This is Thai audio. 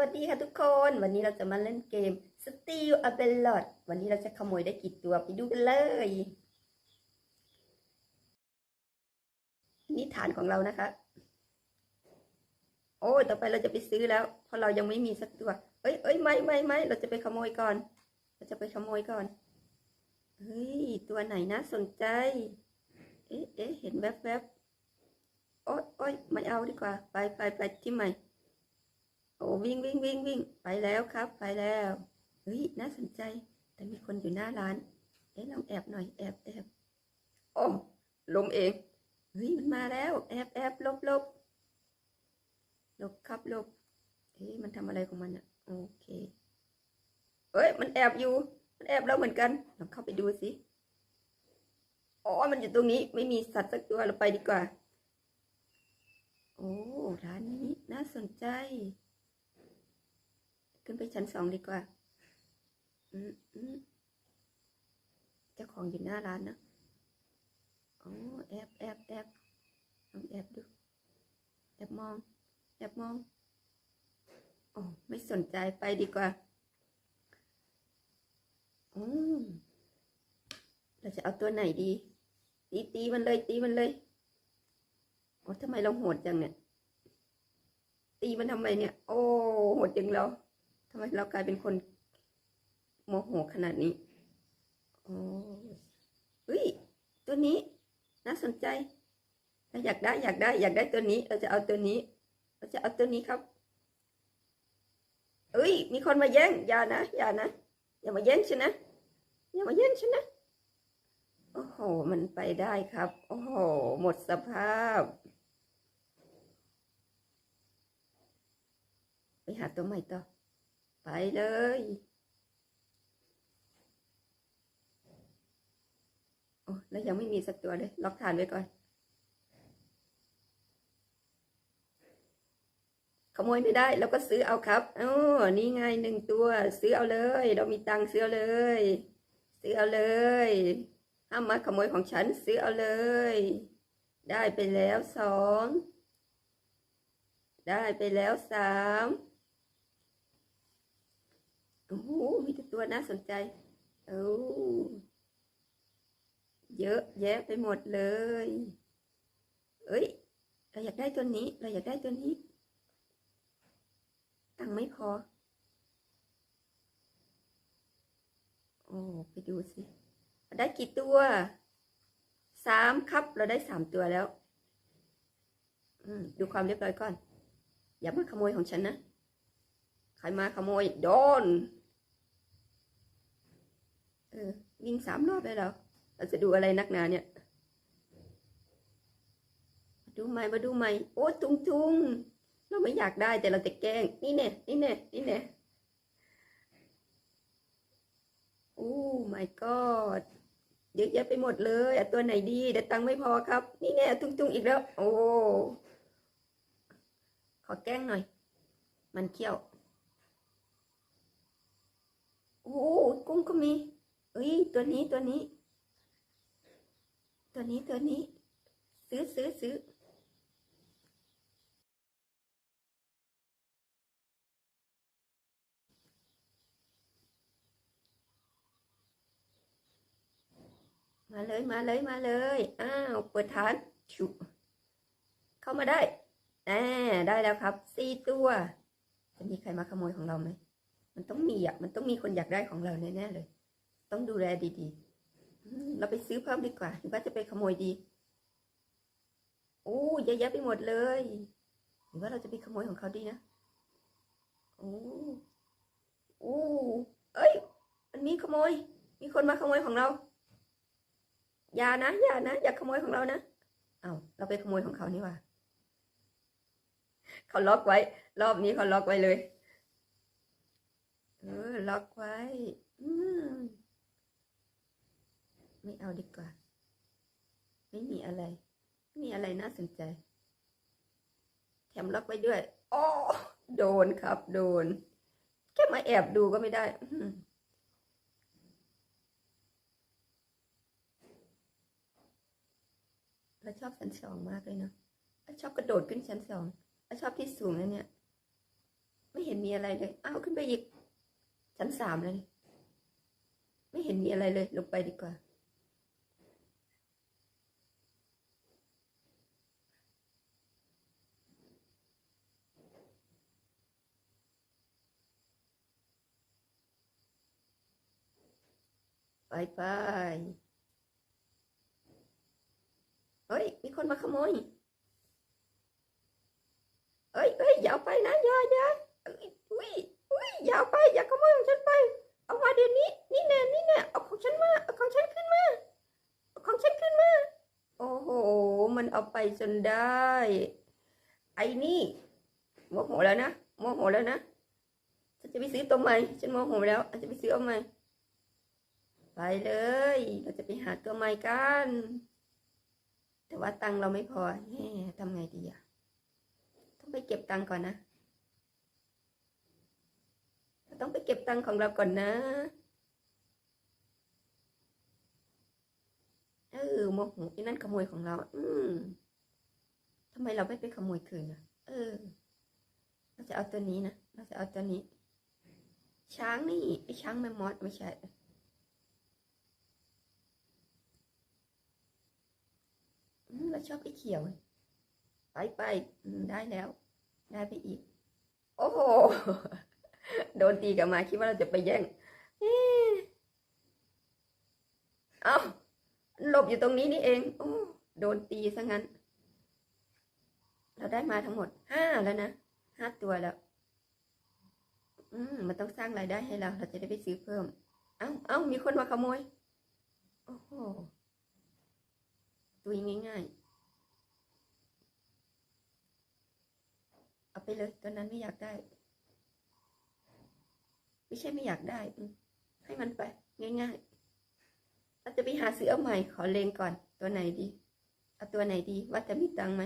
วัสดีค่ะทุกคน วันนี้เราจะมาเล่นเกม Steal a b e l l o t วันนี้เราจะขโมยได้กี่ตัวไปดูกันเลย นี่ฐานของเรานะคะ โอ้ยต่อไปเราจะไปซื้อแล้ว เพราะเรายังไม่มีสักตัว เอ้ยเอ้ยไม่ไม่ไม่เราจะไปขโมยก่อน เราจะไปขโมยก่อน เฮ้ย ตัวไหนน่าสนใจ เอ๊ะเอ๊ะเห็นแวบแวบๆโอ๊ยโอ๊ยไม่เอาดีกว่า ไปไปไปที่ใหม่ โอ้วิ่งวิ่งวิ่งวิ่งไปแล้วครับ ไปแล้วเฮ้ยน่าสนใจ แต่มีคนอยู่หน้าร้าน เอ๊ะลองแอบหน่อยแอบแอบโอ้ลงเองเฮ้ยมันมาแล้ว แอบแอบลบลบลบครับลบเอ๊ะมันทำอะไรของมันอะโอเคเอ้ยมันแอบอยู่ มันแอบเราเหมือนกันลองเข้าไปดูสิอ๋อมันอยู่ตรงนี้ไม่มีสัตว์สักตัวเราไปดีกว่า โอ้ร้านนี้น่าสนใจ ขึ้นไปชั้นสองดีกว่า อืมอืมเจ้าของอยู่หน้าร้านนะโอ้แอบแอบแอบลองแอบดู แอบมอง แอบมอง โอ้ไม่สนใจไปดีกว่า อืมเราจะเอาตัวไหนดี ตีตีมันเลย ตีมันเลยโอ้ทำไมเราโหดจังเนี่ย ตีมันทำไมเนี่ย โอ้โหดจังเรา ทำไมเรากลายเป็นคนโมโหขนาดนี้โอ้เฮ้ย ตัวนี้ น่าสนใจเราอยากได้อยากได้ อยากได้ตัวนี้ เราจะเอาตัวนี้ เราจะเอาตัวนี้ครับเอ้ย มีคนมาแย่ง อย่านะ อย่านะ อย่ามาแย่งฉันนะ อย่ามาแย่งฉันนะ โอ้โห มันไปได้ครับ โอ้โห หมดสภาพ ไปหาตัวใหม่ต่อ ไปเลย โอ้แล้วยังไม่มีสักตัวเลย ล็อกฐานไว้ก่อน ขโมยไม่ได้ แล้วก็ซื้อเอาครับอ๋อนี่ไงหนึ่งตัว ซื้อเอาเลย เรามีตังค์ซื้อเอาเลย ซื้อเอาเลยห้ามมาขโมยของฉันซื้อเอาเลย ได้ไปแล้วสอง ได้ไปแล้วสาม โอ้โหมีแต่ตัวน่าสนใจโอ้เยอะแยะไปหมดเลย เอ้ย เราอยากได้ตัวนี้ เราอยากได้ตัวนี้ ตังไม่พอ โอ้ ไปดูสิเราได้กี่ตัว สามครับ เราได้สามตัวแล้ว ดูความเรียบร้อยก่อน อย่ามาขโมยของฉันนะ ใครมาขโมยโดน เออ วิ่งสามรอบได้แล้วเราจะดูอะไรนักหนาเนี่ย มาดูใหม่มาดูใหม่ โอ้ตุงตุงเราไม่อยากได้แต่เราจะแกล้ง นี่แน่นี่แน่นี่แน่โอ้ my god เยอะแยะไปหมดเลยอตัวไหนดีแต่ตังค์ไม่พอครับ นี่แน่ตุงตุงอีกแล้ว โอ้ ขอแกล้งหน่อย มันเขี้ยว โอ้กุ้งก็มี เอ้ยตัวนี้ตัวนี้ ตัวนี้ตัวนี้ ซื้อซื้อซื้อมาเลยมาเลยมาเลย อ้าว เปิดฐานชุเข้ามาได้แน่ได้แล้วครับสี่ตัวจะมีใครมาขโมยของเราไหม มันต้องมีอะ มันต้องมีคนอยากได้ของเราแน่ๆเลย ต้องดูแลดีๆ เราไปซื้อเพิ่มดีกว่าหรือว่าจะไปขโมยดี โอ้เยอะแยะไปหมดเลย หรือว่าเราจะไปขโมยของเขาดีนะ โอ้โอ้เอ้ย มันมีขโมย มีคนมาขโมยของเรา อย่านะ อย่านะ อย่าขโมยของเรานะ เอา้าเราไปขโมยของเขานี่ว่าเขาล็อกไว้ รอบนี้เขาล็อกไว้เลย เออ ล็อกไว้ อืม ไม่เอาดีกว่า ไม่มีอะไร ไม่มีอะไรน่าสนใจ แถมล็อกไว้ด้วยอ๋อโดนครับ โดน แค่มาแอบดูก็ไม่ได้เราชอบชั้นสองมากเลยเนาะชอบกระโดดขึ้นชั้นสองชอบที่สูงนะเนี่ย ไม่เห็นมีอะไรเลยอ้าวขึ้นไปอีกชั้นสามแล้วนี่ไม่เห็นมีอะไรเลย ลงไปดีกว่า ไปไปเฮ้ย มีคนมาขโมยเอ้ยเอ้ยอย่าไปนะอย่าอย่าอุ้ยอุ้ยอย่าเอาไป อย่าขโมยของฉันไป เอามาเดี๋ยวนี้ นี่แน่นี่แน่เอาของฉันมาเอาของฉันขึ้นมาเอาของฉันขึ้นมา โอ้โห มันเอาไปจนได้ ไอ้นี่โมโหแล้วนะโมโหแล้วนะฉันจะไปซื้อตัวใหม่ ฉันโมโหแล้วฉันจะไปซื้อเอาใหม่ ไปเลย เราจะไปหาตัวใหม่กัน แต่ว่าตังเราไม่พอแหมทำไงดีอะต้องไปเก็บตังก่อนนะเราต้องไปเก็บตังของเราก่อนนะ เออโมโหไอ้นั่นขโมยของเรา อืมทำไมเราไม่ไปขโมยคืนอะเออ เราจะเอาตัวนี้นะ เราจะเอาตัวนี้ ช้างนี่ไอ้ช้างแมมมอสไม่ใช่ อืมเรา ชอบไอ้เขียว ไปไปได้แล้ว ได้ไปอีก โอ้โห โดนตีกลับมาคิดว่าเราจะไปแย่ง เอ้าหลบอยู่ตรงนี้นี่เองโอ้โดนตีซะงั้น เราได้มาทั้งหมดห้าแล้วนะห้าตัวแล้ว อืมมันต้องสร้างรายได้ให้เรา เราจะได้ไปซื้อเพิ่ม เอ้า เอ้า มีคนมาขโมย โอ้โห ตุยง่ายๆ เอาไปเลย ตอนนั้นไม่อยากได้ ไม่ใช่ไม่อยากได้ ให้มันไป ง่ายๆเราจะไปหาซื้อเอาใหม่ ขอเลงก่อน ตัวไหนดี เอาตัวไหนดี ว่าจะมีตังไหม